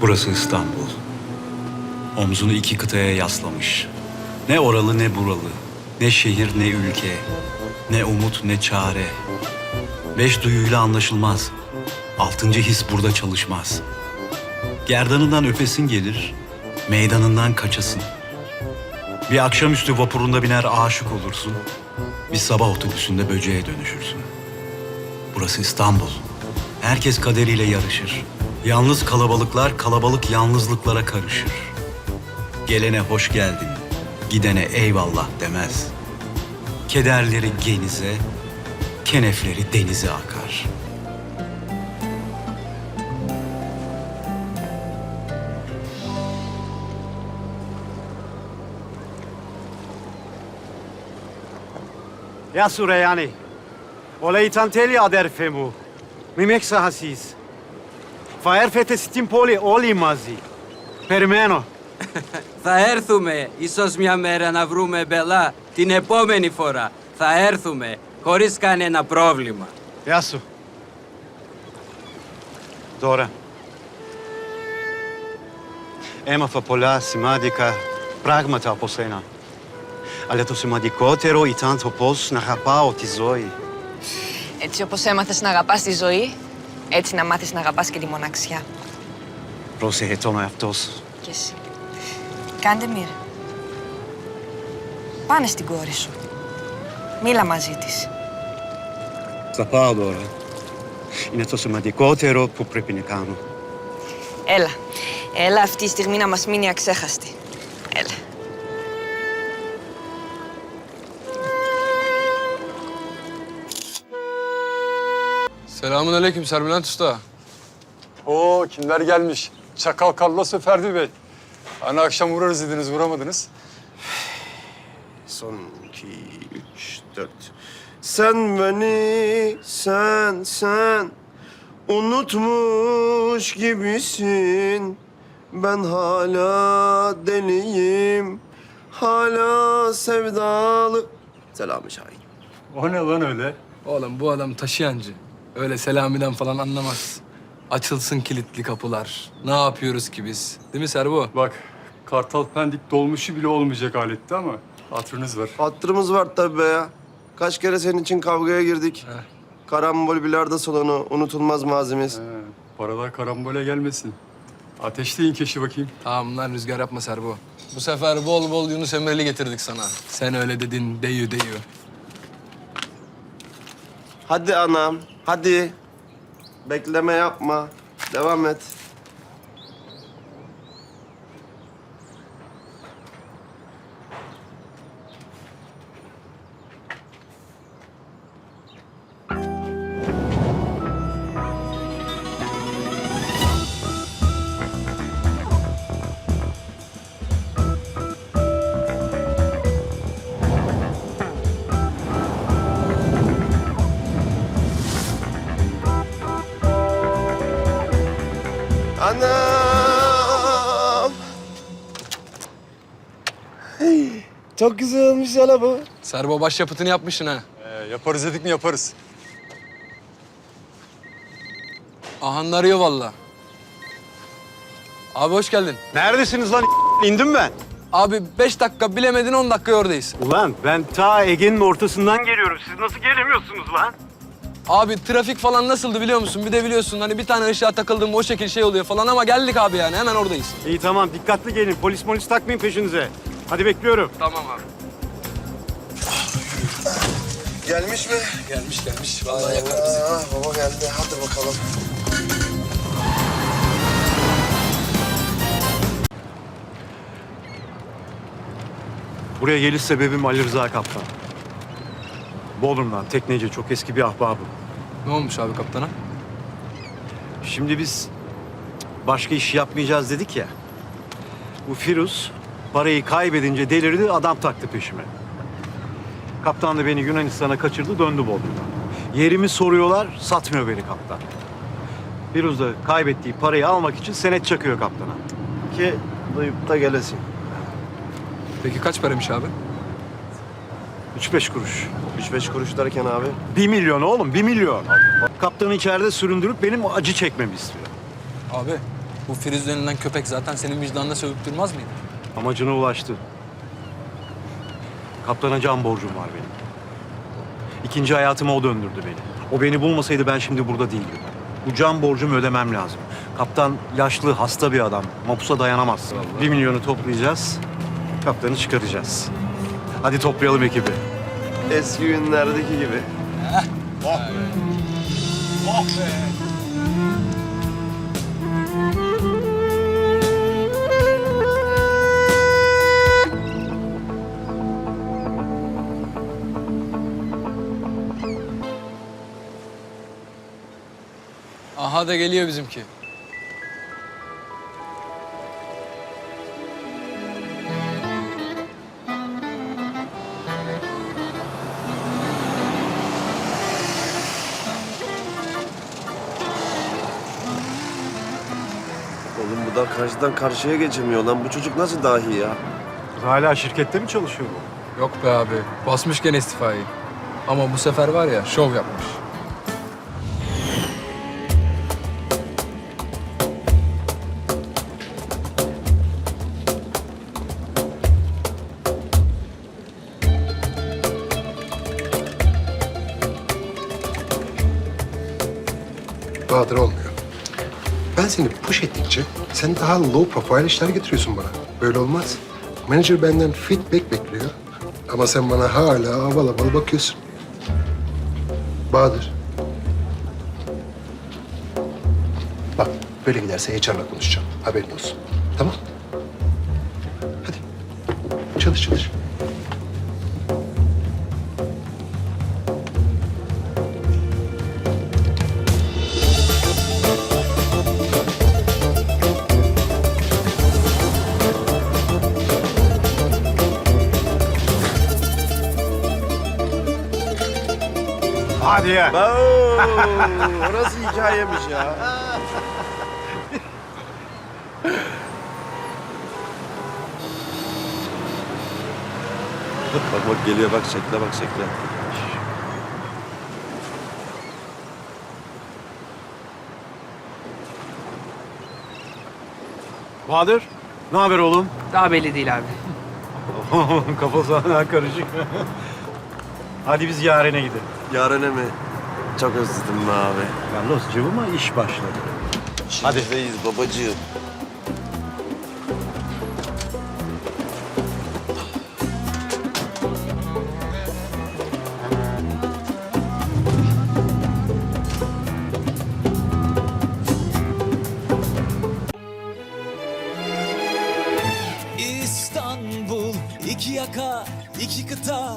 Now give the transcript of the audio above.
Burası İstanbul. Omzunu iki kıtaya yaslamış. Ne oralı ne buralı. Ne şehir ne ülke. Ne umut ne çare. Beş duyuyla anlaşılmaz. Altıncı his burada çalışmaz. Gerdanından öpesin gelir, meydanından kaçasın. Bir akşamüstü vapurunda biner aşık olursun. Bir sabah otobüsünde böceğe dönüşürsün. Burası İstanbul. Herkes kaderiyle yarışır. Yalnız kalabalıklar kalabalık yalnızlıklara karışır. Gelene hoş geldin, gidene eyvallah demez. Kederleri genize, kenefleri denize akar. Ya Sureyani, oley tantelya derfemu, mimek sahasiz. Θα έρθετε στην πόλη όλοι μαζί. Περιμένω. Θα έρθουμε, ίσως μια μέρα να βρούμε μπελά την επόμενη φορά. Θα έρθουμε, χωρίς κανένα πρόβλημα. Γεια σου. Τώρα. Έμαθα πολλά σημαντικά πράγματα από σένα. Αλλά το σημαντικότερο ήταν το πώς να αγαπάω τη ζωή. Έτσι όπως έμαθες να αγαπάς τη ζωή, έτσι να μάθεις να αγαπάς και τη μοναξιά. Πρόσεχε τον εαυτό σου. Και εσύ. Κάντε μοίρα. Πάνε στην κόρη σου. Μίλα μαζί της. Θα πάω τώρα. Είναι το σημαντικότερο που πρέπει να κάνω. Έλα. Έλα αυτή η στιγμή να μας μείνει αξέχαστη. Selamun aleyküm Serbülent Usta. Oo kimler gelmiş? Çakal Carlos ve Ferdi Bey. Hani akşam uğrarız dediniz, uğramadınız. Son iki, üç, dört. Sen beni, sen, sen unutmuş gibisin. Ben hala deliyim, hala sevdalı. Selami Şahin. O ne lan öyle? Oğlum bu adam taşıyancı. Öyle selamiden falan anlamaz. Açılsın kilitli kapılar. Ne yapıyoruz ki biz? Değil mi Serbo? Bak, Kartal Pendik dolmuşu bile olmayacak alette ama hatırınız var. Hatırımız var tabii be ya. Kaç kere senin için kavgaya girdik. Heh. Karambol bilardo salonu, unutulmaz mazimiz. He, paralar karambole gelmesin. Ateşleyin keşi bakayım. Tamam lan rüzgar yapma Serbo. Bu sefer bol bol Yunus Emre'li getirdik sana. Sen öyle dedin deyü deyü. Hadi anam, hadi. Bekleme yapma. Devam et. Çok güzel olmuş ya bu. Serbo başyapıtını yapmışsın ha. Ee, yaparız dedik mi yaparız. Ahan arıyor valla. Abi hoş geldin. Neredesiniz lan? İndim ben. Abi beş dakika bilemedin on dakika oradayız. Ulan ben ta Ege'nin ortasından geliyorum. Siz nasıl gelemiyorsunuz lan? Abi trafik falan nasıldı biliyor musun? Bir de biliyorsun hani bir tane ışığa takıldım o şekil şey oluyor falan ama geldik abi yani hemen oradayız. İyi tamam dikkatli gelin. Polis polis takmayın peşinize. Hadi bekliyorum. Tamam abi. Gelmiş mi? Gelmiş gelmiş. Vallahi yakar bizi. Aa, baba geldi. Hadi bakalım. Buraya geliş sebebim Ali Rıza Kaptan. Bodrum'dan tekneci çok eski bir ahbabım. Ne olmuş abi kaptana? Şimdi biz başka iş yapmayacağız dedik ya. Bu Firuz parayı kaybedince delirdi adam taktı peşime. Kaptan da beni Yunanistan'a kaçırdı döndü Bodrum'dan. Yerimi soruyorlar satmıyor beni kaptan. Firuz da kaybettiği parayı almak için senet çakıyor kaptana. Ki duyup da gelesin. Peki kaç paramış abi? Üç beş kuruş. Üç beş kuruş derken abi. Bir milyon oğlum bir milyon. Kaptanı içeride süründürüp benim acı çekmemi istiyor. Abi Bu Firuz denilen köpek zaten senin vicdanına sövüp durmaz mıydı? Amacına ulaştı. Kaptana can borcum var benim. İkinci hayatıma o döndürdü beni. O beni bulmasaydı ben şimdi burada değildim. Bu can borcumu ödemem lazım. Kaptan yaşlı, hasta bir adam. Mapusa dayanamaz. Bir milyonu toplayacağız. Kaptanı çıkaracağız. Hadi toplayalım ekibi. Eski günlerdeki gibi. Aha da geliyor bizimki. Oğlum bu da karşıdan karşıya geçemiyor lan. Bu çocuk nasıl dahi ya? Hala şirkette mi çalışıyor bu? Yok be abi. Basmış gene istifayı. Ama bu sefer var ya şov yapmış. Bahadır olmuyor. Ben seni push ettikçe sen daha low profile işler getiriyorsun bana. Böyle olmaz. Manager benden feedback bekliyor. Ama sen bana hala havalı havalı bakıyorsun. Bahadır. Bak böyle giderse HR'la konuşacağım. Haberin olsun. Tamam? Hadi. Çalış çalış. Hadi ya. Oo, orası hikayemiş ya. bak bak geliyor bak şekle bak şekle. Bahadır, ne haber oğlum? Daha belli değil abi. Kafası hala karışık. Hadi biz yarene gidelim. Yarene mi? Çok özledim be abi. Carlos cıvıma iş başladı. Hadi. İşimizdeyiz babacığım. İstanbul iki yaka iki kıta